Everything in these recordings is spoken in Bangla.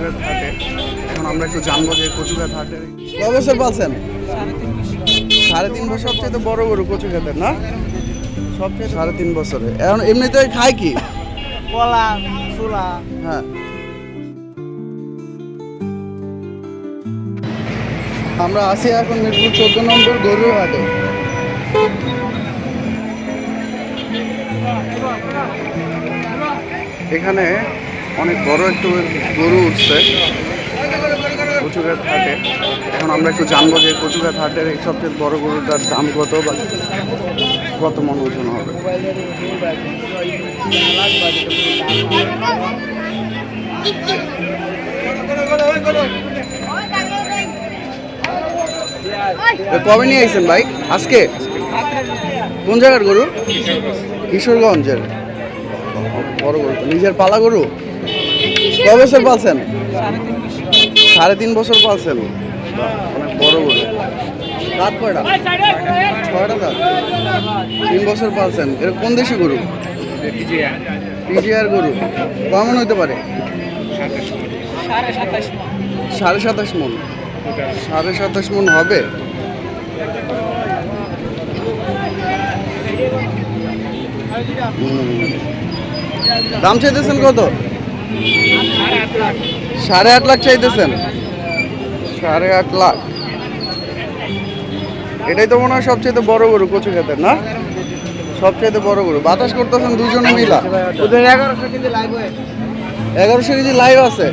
কচুঘাট হাটে এখন আমরা একটু জানব যে কচুঘাট হাটে ক বছর পালছেন? সাড়ে তিন বছর। সবচেয়ে তো বড় গরু কচুঘাটের না? সবচেয়ে সাড়ে তিন বছরে। এখন এমনিতে খায় কি? কলা চুলা হ্যাঁ। আমরা আছি এখন মিরপুর চোদ্দ নম্বর গরুর হাটে এখানে অনেক বড় একটু গরু উঠছে, কচুঘাট হাটে। এখন আমরা একটু জানব যে কচুঘাট হাটের এই সবচেয়ে বড় গরুটার দাম কত বা কত মন ওজন হবে? কবে নিয়ে আইছেন ভাই? আজকে? কোন জায়গার গরু? কিশোরগঞ্জের। বড় গরু। নিজের পালা গরু? ক বছর পালছেন? সাড়ে তিন বছর পালছেন। অনেক বড় গরু দাঁত কয়টা? ছয়টা দাঁত তিন বছর পালছেন। এর কোন দেশি গরু? পিজিআর গরু। কেমন হইতে পারে? সাড়ে সাতাশ মন। সাড়ে সাতাশ মন হবে। দাম চাইতেছেন কত? সাড়ে আট লাখ চাইতেছেন? সাড়ে আট লাখ। এটাই তো মনে হয় সবচেয়ে বড় গরু কচু খেতের না? সবচেয়ে বড় গরু। বাতাস করতেছেন দুজনে মিলা। এগারোশো কেজি লাইভ আছে।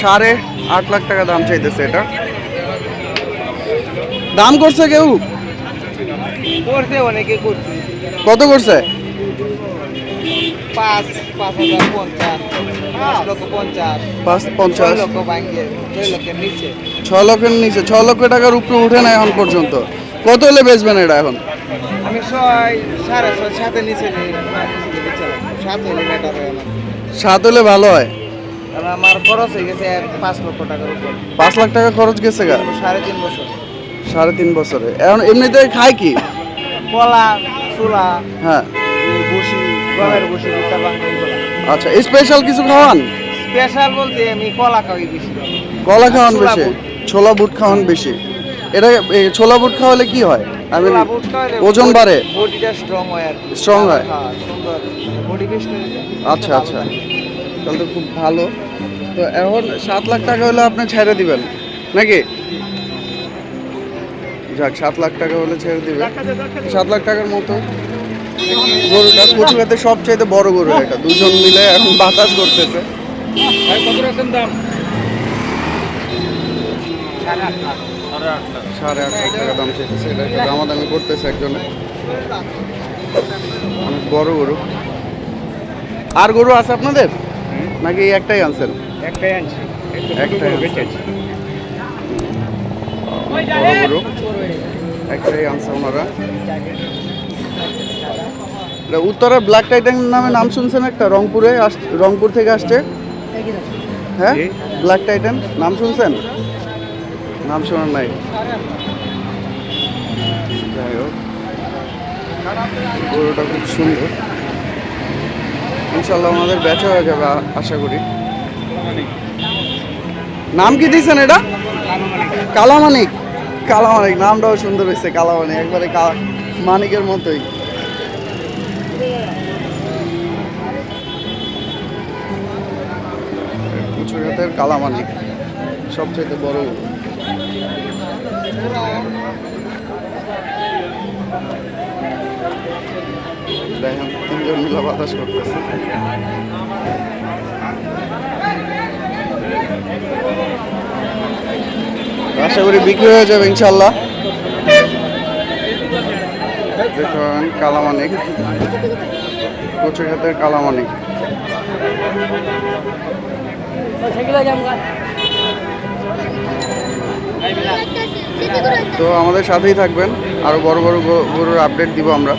সাড়ে আট লাখ টাকা দাম চাইতেছে এটা। দাম করছে কেউ? করছে অনেকে করছে। কত করছে? পাঁচ পাঁচ হাজার পঞ্চাশ পাঁচ লক্ষ পঞ্চাশ। পাঁচ পঞ্চাশ। লক্ষ ভাঙ্গে ছয় লক্ষের নিচে। ছ লক্ষের নিচে ছ লক্ষ টাকার উপরে উঠে না এখন পর্যন্ত। কত হলে বেচবেন এটা এখন? আমি ছয় সাড়ে ছয় সাতের নিচে সাত হলে বেটার হয় আমার। সাত হলে ভালো হয়? কারণ আমার খরচ হয়ে গেছে পাঁচ লক্ষ টাকার উপর। পাঁচ লাখ টাকা খরচ গেছে গা? সাড়ে তিন বছর। সাড়ে তিন বছরে। এখন এমনিতে খায় কি? কলা চুলা হ্যাঁ। আচ্ছা স্পেশাল কিছু খাওয়ান? স্পেশাল বলতে আমি কলা খাওয়াই বেশি। কলা খাওয়ান বেশি? ছোলা বুট খাওয়ান বেশি? এটা ছোলা বুট খাওয়ালে কি হয়? আমি ওজন বাড়ে? বডিটা স্ট্রং হয় আর Strong হয়? হ্যাঁ? বডি হয়ে। আচ্ছা আচ্ছা। তাহলে তো খুব ভালো। তো এখন সাত লাখ টাকা হলে আপনি ছেড়ে দিবেন নাকি? যাক সাত লাখ টাকা হলে ছেড়ে দিবেন। সাত লাখ টাকার মতো। গরুটা কচুকাতে সবচাইতে বড় গরু এটা। দুজন মিলে এখন বাতাস করতেছে। সাড়ে আট লাখ টাকা দাম চেয়েছে এটা একটা দামাদামি করতেছে একজনে। অনেক বড় গরু। আর গরু আছে আপনাদের? নাকি একটাই আনছেন? একটাই আনছি। একটাই বড় গরু। একটাই আনছে ওনারা। উত্তরের ব্ল্যাক টাইটান নামে নাম শুনছেন একটা রংপুরে রংপুর থেকে আসছে। হ্যাঁ? ব্ল্যাক টাইটান নাম শুনছেন? নাম শোনার নাই। যাই হোক। গরুটা খুব সুন্দর। ইনশাল্লাহ আমাদের বেচা হয়ে যাবে আশা করি। নাম কি দিয়েছেন এটা? কালামানিক। কালামানিক নামটাও সুন্দর হয়েছে কালামানিক। একবারে মানিকের মতোই। উঁচু জাতের কালামানিক সবচেয়ে বড়। দেখেন, তিনজন মিলা বাতাস করতেছে। আশা করি বিক্রি হয়ে যাবে, ইনশাল্লাহ। দেখুন কালামানিক কচু খাতের কালামানিক তো আমাদের সাথেই থাকবেন। আরও বড় বড় গরুর আপডেট দিব আমরা।